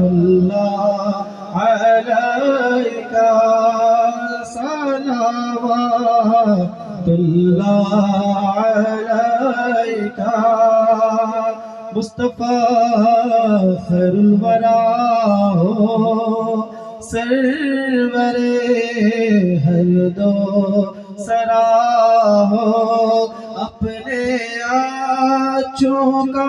الله عليك صلوات الله عليك مصطفیٰ خیر الورا ہو سرور ہر دو سرا ہو، اپنے آنچوں کا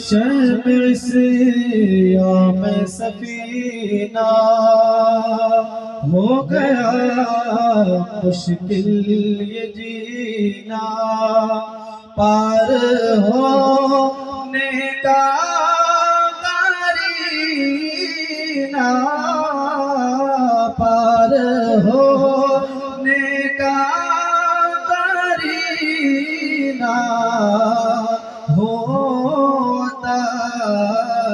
شرم سے حبیب سفینہ ہو گیا مشکل یہ جینا پار ہونے کا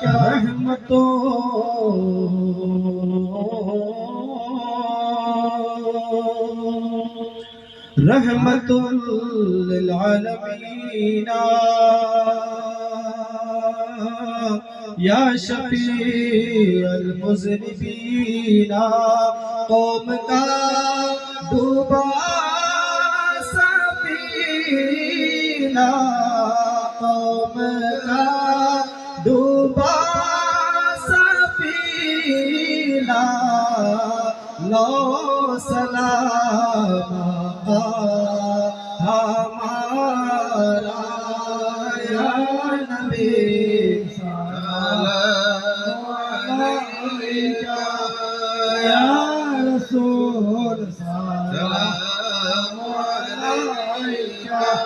سلام علیکہ صلوات عليك رحمة رحمة للعالمين قوم کا ڈوبا سفینہ۔ قوم کا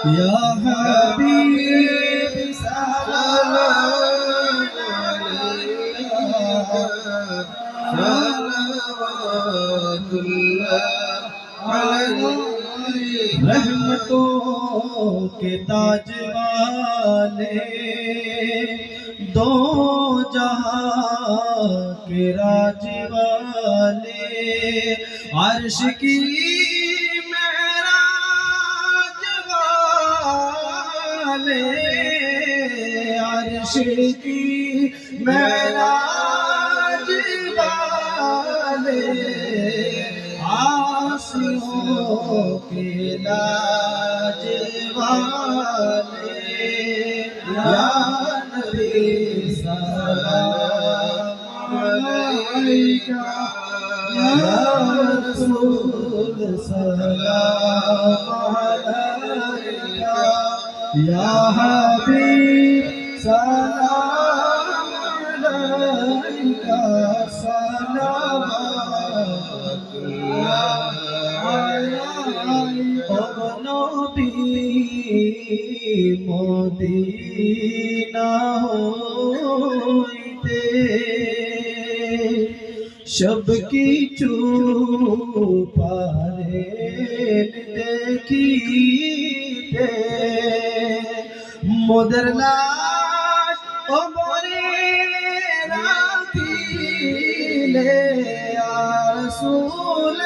Yeah. صلوات اللہ علیہ رحمتوں کے تاج والے دو جہاں کے راج والے عرش کی عرش کی معراج والے آسیوں کے لاج والے یا نبی سلام علیکہ یا رسول سلام علیکہ یا حبیب سلام علیکہ صلوات نبی مدینہ ہوئیتے شب کی چوپارے دیکھیتے মোদের লাশ ও মরে রাখিলে রসুল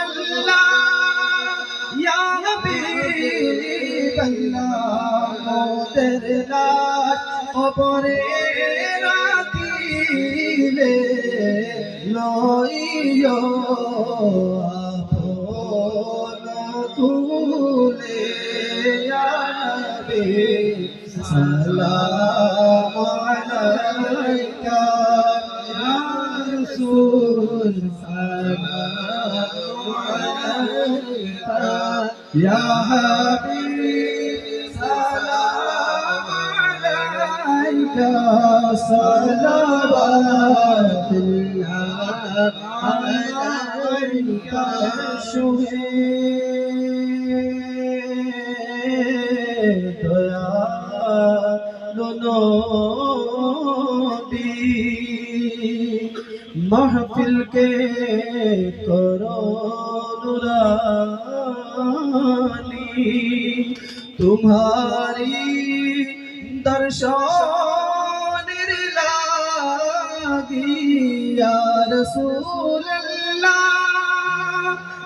ইয়া হাবিব আল্লাহ মোদের লাশ ও মরে রাখিলে লইয়া سلام عليك يا رسول سلام عليك يا حبيب سلام عليك صلوات الله عليك شهيد নবী মাহফিল কে করো নুরানি। তোমারি দর্শন লাগিয়া রসুল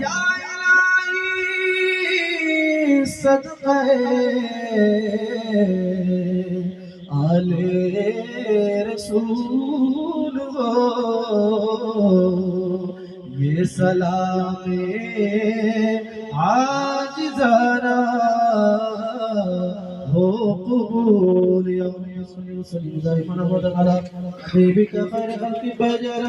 یا الہی صدقہ آل رسول ہو یہ سلام آج قبول اللهم صل وسلم. دائما ابدا على حبيبك خير خلق بجر